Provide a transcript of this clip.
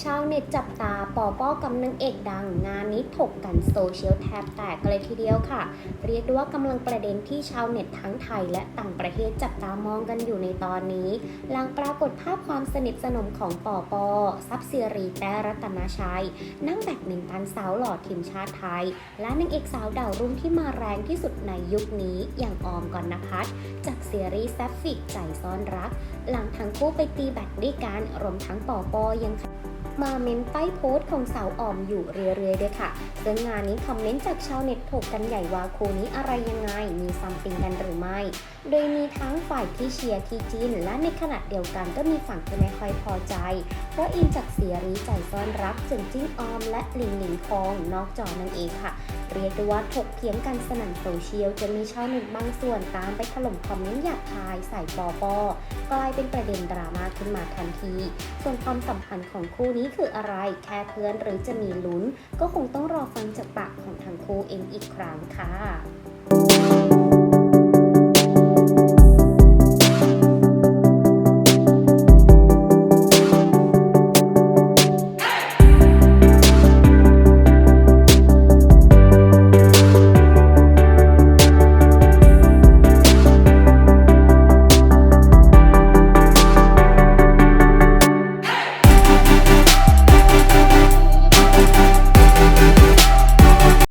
ชาวเน็ตจับตาปอป้อกำนางเอกดัง งานนี้ถกกันโซเชียลแทบแตกกันเลยทีเดียวค่ะ เรียกได้ว่ากำลังประเด็นที่ชาวเน็ตทั้งไทยและต่างประเทศจับตามองกันอยู่ในตอนนี้ หลังปรากฏภาพความสนิทสนมของปอปอซับซีรีแต่รัตนาชัยนั่งแบดมินตันสาวหล่อทีมชาติไทย และนางเอกสาวดาวรุ่งที่มาแรงที่สุดในยุคนี้อย่างออมกอนนพัฒน์จากซีรีส์แซฟฟิกใจซ่อนรัก หลังทั้งคู่ไปตีแบดด้วยกันรวมทั้งปอปอยัง มาเมนใต้โพสต์ของสาวออมอยู่เรื่อยๆด้วยค่ะ ซึ่งงานนี้คอมเมนต์จากชาวเน็ตถกกันใหญ่ว่าคู่นี้อะไรยังไง มีซัมติงกันหรือไม่ โดยมีทั้งฝ่ายที่เชียร์ที่จีน และในขณะเดียวกันก็มีฝั่งที่ไม่ค่อยพอใจ เพราะอินจากเสียรีใจซ่อนรักจึงจิ้งออมและหลิงหลิงคองนอกจอนั่นเองค่ะ เรียกได้ว่าถกเถียงกันสนั่นโซเชียลจนมีชาวเน็ตบางส่วนตามไปถล่มคอมเมนต์หยาบคายใส่ปอปอกลายเป็นประเด็นดราม่าขึ้นมาทันที ส่วนความสัมพันธ์ของคู่นี้นี้คืออะไรแค่เพื่อนหรือจะมีลุ้น ก็คงต้องรอฟังจากปากของทางครูเองอีกครั้งค่ะ